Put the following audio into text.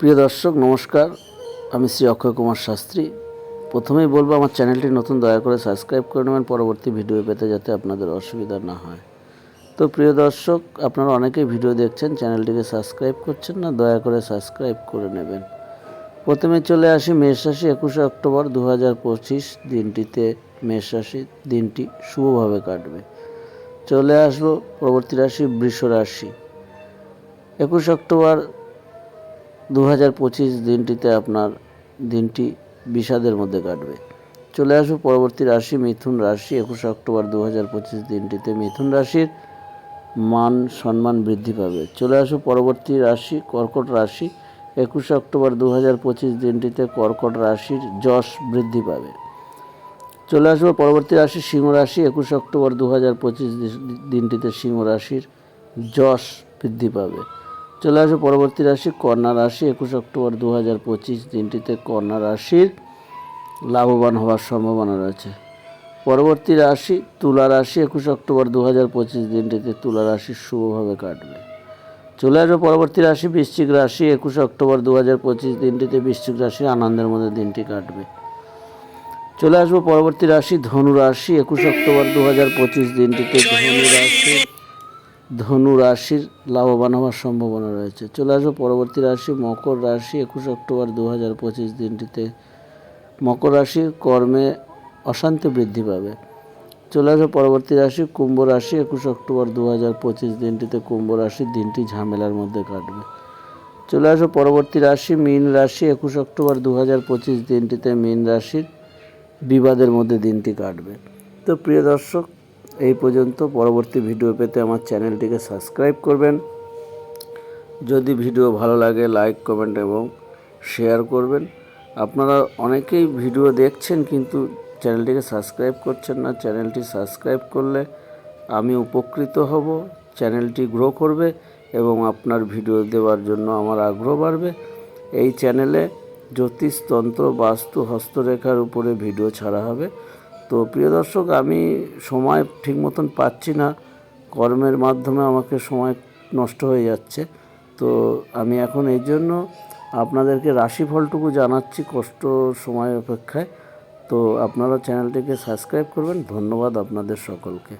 প্রিয় দর্শক, নমস্কার। আমি শ্রী অক্ষয় কুমার শাস্ত্রী। প্রথমেই বলব, আমার চ্যানেলটি নতুন, দয়া করে সাবস্ক্রাইব করে নেবেন। পরবর্তী ভিডিও পেতে যাতে আপনাদের অসুবিধা না হয়। তো প্রিয় দর্শক, আপনারা অনেকেই ভিডিও দেখছেন, চ্যানেলটিকে সাবস্ক্রাইব করছেন না, দয়া করে সাবস্ক্রাইব করে নেবেন। প্রথমে চলে আসি মেষ রাশি, একুশে অক্টোবর দু হাজার পঁচিশ দিনটিতে। মেষ রাশি দিনটি শুভভাবে কাটবে। চলে আসব পরবর্তী রাশি, বৃষ রাশি। একুশ অক্টোবর দু হাজার পঁচিশ দিনটিতে আপনার দিনটি বিষাদের মধ্যে কাটবে। চলে আসব পরবর্তী রাশি, মিথুন রাশি, একুশে অক্টোবর দু হাজার পঁচিশ দিনটিতে মিথুন রাশির মান সম্মান বৃদ্ধি পাবে। চলে আসব পরবর্তী রাশি, কর্কট রাশি, একুশে অক্টোবর দু হাজার পঁচিশ দিনটিতে কর্কট রাশির যশ বৃদ্ধি পাবে। চলে আসব পরবর্তী রাশি, সিংহ রাশি, একুশে অক্টোবর দু হাজার পঁচিশ দিনটিতে সিংহ রাশির যশ বৃদ্ধি পাবে। চলে আসব পরবর্তী রাশি, কন্যা রাশি, একুশ অক্টোবর দু হাজার পঁচিশ দিনটিতে কন্যা রাশির লাভবান হওয়ার সম্ভাবনা রয়েছে। পরবর্তী রাশি, তুলা রাশি, একুশ অক্টোবর দু হাজার পঁচিশ দিনটিতে তুলা রাশি শুভভাবে কাটবে। চলে আসব পরবর্তী রাশি, বৃশ্চিক রাশি, একুশে অক্টোবর দু হাজার পঁচিশ দিনটিতে বৃশ্চিক রাশি আনন্দের মধ্যে দিনটি কাটবে। চলে আসব পরবর্তী রাশি, ধনু রাশি, একুশ অক্টোবর দু হাজার পঁচিশ দিনটিতে ধনু রাশি ধনু রাশির লাভবান হওয়ার সম্ভাবনা রয়েছে। চলে আসব পরবর্তী রাশি, মকর রাশি, একুশ অক্টোবর দু হাজার পঁচিশ দিনটিতে। মকর রাশির কর্মে অশান্তি বৃদ্ধি পাবে। চলে আসব পরবর্তী রাশি, কুম্ভ রাশি, একুশ অক্টোবর দু হাজার পঁচিশ দিনটিতে কুম্ভ রাশির দিনটি ঝামেলার মধ্যে কাটবে। চলে আসব পরবর্তী রাশি, মীন রাশি, একুশ অক্টোবর দু হাজার পঁচিশ দিনটিতে মীন রাশির বিবাদের মধ্যে দিনটি কাটবে। তো প্রিয় দর্শক এই পর্যন্ত পরবর্তী ভিডিও পেতে আমার চ্যানেলটিকে সাবস্ক্রাইব করবেন। যদি ভিডিও ভালো লাগে, লাইক, কমেন্ট এবং শেয়ার করবেন। আপনারা অনেকেই ভিডিও দেখছেন কিন্তু চ্যানেলটিকে সাবস্ক্রাইব করছেন না। চ্যানেলটি সাবস্ক্রাইব করলে আমি উপকৃত হব। চ্যানেলটি গ্রো করবে এবং আপনার ভিডিও দেওয়ার জন্য আমার আগ্রহ বাড়বে। এই চ্যানেলে জ্যোতিষতন্ত্র বাস্তু হস্তরেখার উপরে ভিডিও ছাড়া হবে। তো প্রিয় দর্শক, আমি সময় ঠিক মতন পাচ্ছি না। কর্মের মাধ্যমে আমাকে সময় নষ্ট হয়ে যাচ্ছে। তো আমি এখন এই জন্য আপনাদেরকে রাশিফলটুকু জানাচ্ছি কষ্ট সময় অপেক্ষায়। তো আপনারা চ্যানেলটিকে সাবস্ক্রাইব করবেন। ধন্যবাদ আপনাদের সকলকে।